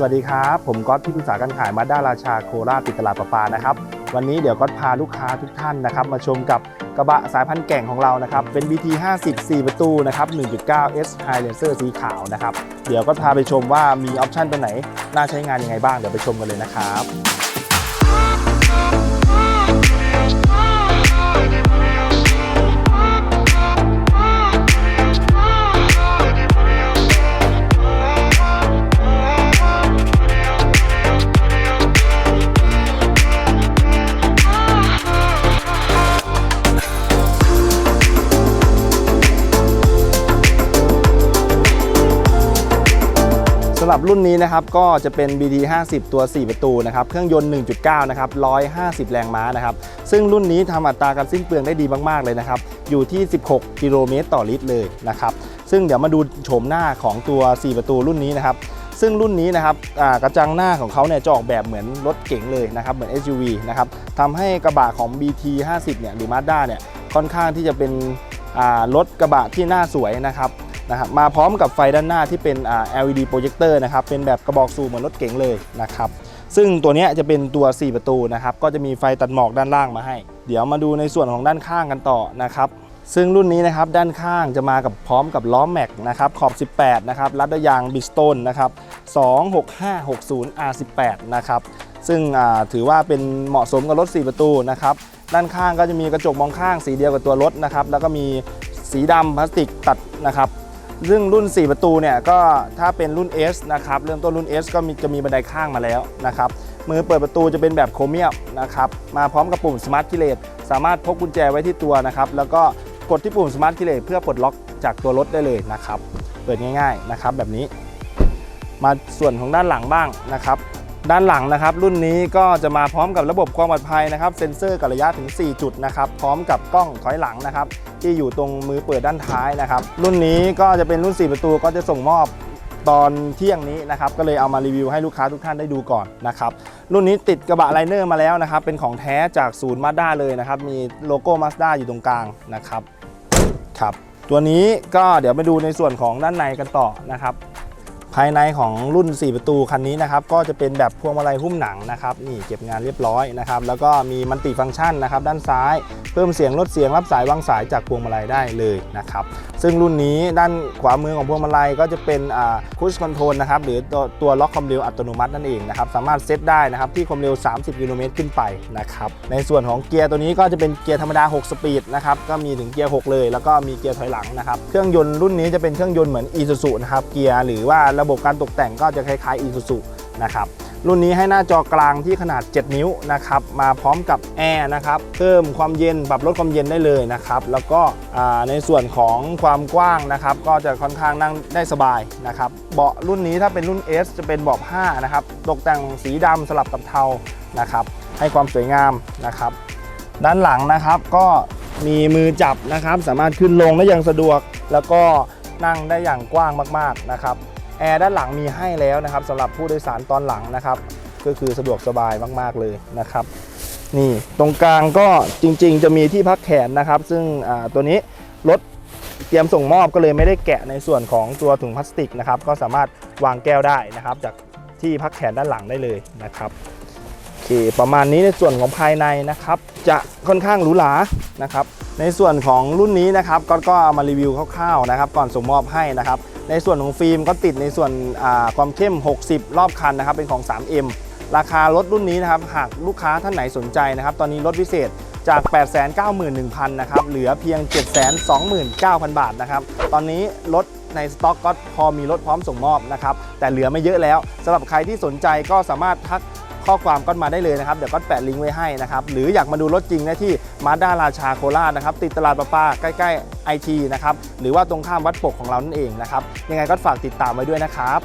สวัสดีครับ ผมก๊อตที่ปรึกษาการขายมาด้าราชาโคราชติดตลาดประปานะครับ วันนี้เดี๋ยวก๊อตพาลูกค้าทุกท่านนะครับ มาชมกับกระบะสายพันธุ์แก่งของเรานะครับ เป็น BT 50 4ประตูนะครับ 1.9 S High Lancer สีขาวนะครับ เดี๋ยวก็พาไปชมว่ามีออปชันตัวไหน น่าใช้งานยังไงบ้าง เดี๋ยวไปชมกันเลยนะครับำหรับรุ่นนี้นะครับก็จะเป็น BT 50ตัว 4 ประตูนะครับเครื่องยนต์ 1.9 นะครับ 150 แรงม้านะครับ ซึ่งรุ่นนี้ทำอัตราการสิ้นเปลืองได้ดีมาก ๆ เลยนะครับ อยู่ที่ 16 กิโลเมตรต่อลิตรเลยนะครับ ซึ่งเดี๋ยวมาดูโฉมหน้าของตัว 4 ประตูรุ่นนี้นะครับซึ่งรุ่นนี้นะครับกระจังหน้าของเขาเนี่ยจะออกแบบเหมือนรถเก๋งเลยนะครับ เหมือน SUV นะครับทำให้กระบะของ BT 50เนี่ยหรือ Mazda เนี่ยค่อนข้างที่จะเป็นรถกระบะที่หน้าสวยนะครับ นะครับมาพร้อมกับไฟด้านหน้าที่เป็น LED โปรเจคเตอร์นะครับเป็นแบบกระบอกสูบเหมือนรถเก๋งเลยนะครับซึ่งตัวนี้จะเป็นตัว 4 ประตูนะครับก็จะมีไฟตัดหมอกด้านล่างมาให้ เดี๋ยวมาดูในส่วนของด้านข้างกันต่อนะครับซึ่งรุ่นนี้นะครับด้านข้างจะมากับพร้อมกับล้อแม็กนะครับขอบ 18 นะครับรัดด้วยยางบิสโตนนะครับ26560 R18 นะครับซึ่งถือว่าเป็นเหมาะสมกับรถ 4 ประตูนะครับด้านข้างก็จะมีกระจกมองข้างสีเดียวกับตัวรถนะครับแล้วก็มีสีดำพลาสติกตัดนะครับ ซึ่งรุ่น 4 ประตูเนี่ยก็ถ้าเป็นรุ่น S นะครับเริ่มต้นรุ่น S ก็มีจะมีบันไดข้างมาแล้วนะครับมือเปิดประตูจะเป็นแบบโครเมียมนะครับมาพร้อมกับปุ่มสมาร์ทคีเลตสามารถพกกุญแจไว้ที่ตัวนะครับแล้วก็กดที่ปุ่มสมาร์ทคีเลตเพื่อปลดล็อกจากตัวรถได้เลยนะครับเปิดง่ายๆนะครับแบบนี้ มาส่วนของด้านหลังบ้างนะครับ ด้านหลังนะครับ รุ่นนี้ก็จะมาพร้อมกับระบบความปลอดภัยนะครับ เซ็นเซอร์กับระยะถึง 4 จุดนะครับ พร้อมกับกล้องถอยหลังนะครับ ที่อยู่ตรงมือเปิดด้านท้ายนะครับ รุ่นนี้ก็จะเป็นรุ่น 4 ประตูก็จะส่งมอบตอนเที่ยงนี้นะครับ ก็เลยเอามารีวิวให้ลูกค้าทุกท่านได้ดูก่อนนะครับ รุ่นนี้ติดกระบะไลเนอร์มาแล้วนะครับ เป็นของแท้จากศูนย์มาด้าเลยนะครับ มีโลโก้มาสด้าอยู่ตรงกลางนะครับ ครับ ตัวนี้ก็เดี๋ยวไปดูในส่วนของด้านในกันต่อนะครับายในของรุ่น 4 ประตูคันนี้นะครับก็จะเป็นแบบพวงมาลัยหุ้มหนังนะครับนี่เก็บงานเรียบร้อยนะครับแล้วก็มีมันติฟังก์ชันนะครับด้านซ้าย เพิ่มเสียงลดเสียงรับสายวางสายจากพวงมาลัยได้เลยนะครับซึ่งรุ่นนี้ด้านขวามือของพวงมาลัยก็จะเป็นคุชคอนโทรลนะครับหรือตัวตัวล็อกความเร็วอัตโนมัตินั่นเองนะครับสามารถเซตได้นะครับที่ความเร็ว 30 กิโลเมตรขึ้นไปนะครับในส่วนของเกียร์ตัวนี้ก็จะเป็นเกียร์ธรรมดา 6 สปีดนะครับก็มีถึงเกียร์ 6 เลย แล้วก็มีเกียร์ถอยหลังนะครับเครื่องยนต์รุ่นนี้จะเป็นเครื่องยนต์เหมือน Isuzu นะครับเกียร์หรือว่าระบบการตกแต่งก็จะคล้ายๆ Isuzu นะครับรุ่นนี้ให้หน้าจอกลางที่ขนาด 7 นิ้วนะครับมาพร้อมกับแอร์นะครับเพิ่มความเย็นปรับลดความเย็นได้เลยนะครับแล้วก็ในส่วนของความกว้างนะครับก็จะค่อนข้างนั่งได้สบายนะครับเบาะรุ่นนี้ถ้าเป็นรุ่น S จะเป็นเบาะผ้านะครับตกแต่งสีดำสลับกับเทานะครับให้ความสวยงามนะครับด้านหลังนะครับก็มีมือจับนะครับสามารถขึ้นลงได้อย่างสะดวก แล้วก็นั่งได้อย่างกว้างมากๆนะครับ แอร์ด้านหลังมีให้แล้วนะครับสำหรับผู้โดยสารตอนหลังนะครับ ก็คือสะดวกสบายมาก ๆ เลยนะครับ นี่ตรงกลางก็จริง ๆ จะมีที่พักแขนนะครับ ซึ่งตัวนี้รถเตรียมส่งมอบก็เลยไม่ได้แกะในส่วนของตัวถุงพลาสติกนะครับ ก็สามารถวางแก้วได้นะครับ จากที่พักแขนด้านหลังได้เลยนะครับ คประมาณนี้ในส่วนของภายในนะครับ จะค่อนข้างหรูหรานะครับ ในส่วนของรุ่นนี้นะครับก็ก็เอามารีวิวคร่าวๆนะครับก่อนส่งมอบให้นะครับ ในส่วนของฟิล์มก็ติดในส่วนความเข้ม 60 รอบคันนะครับ เป็นของ 3M ราคารถรุ่นนี้นะครับ หากลูกค้าท่านไหนสนใจนะครับ ตอนนี้ลดพิเศษจาก 891,000 นะครับ เหลือเพียง 729,000 บาทนะครับ ตอนนี้รถในสต็อกก็พอมีรถพร้อมส่งมอบนะครับ แต่เหลือไม่เยอะแล้วสำหรับใครที่สนใจก็สามารถทัก ข้อความก็มาได้เลยนะครับ เดี๋ยวก็แปะลิงก์ไว้ให้นะครับ หรืออยากมาดูรถจริงได้ที่มาด้าราชาโคราชนะครับ ติดตลาดประปาใกล้ๆไอทีนะครับ หรือว่าตรงข้ามวัดปกของเรานั่นเองนะครับ ยังไงก็ฝากติดตามไว้ด้วยนะครับ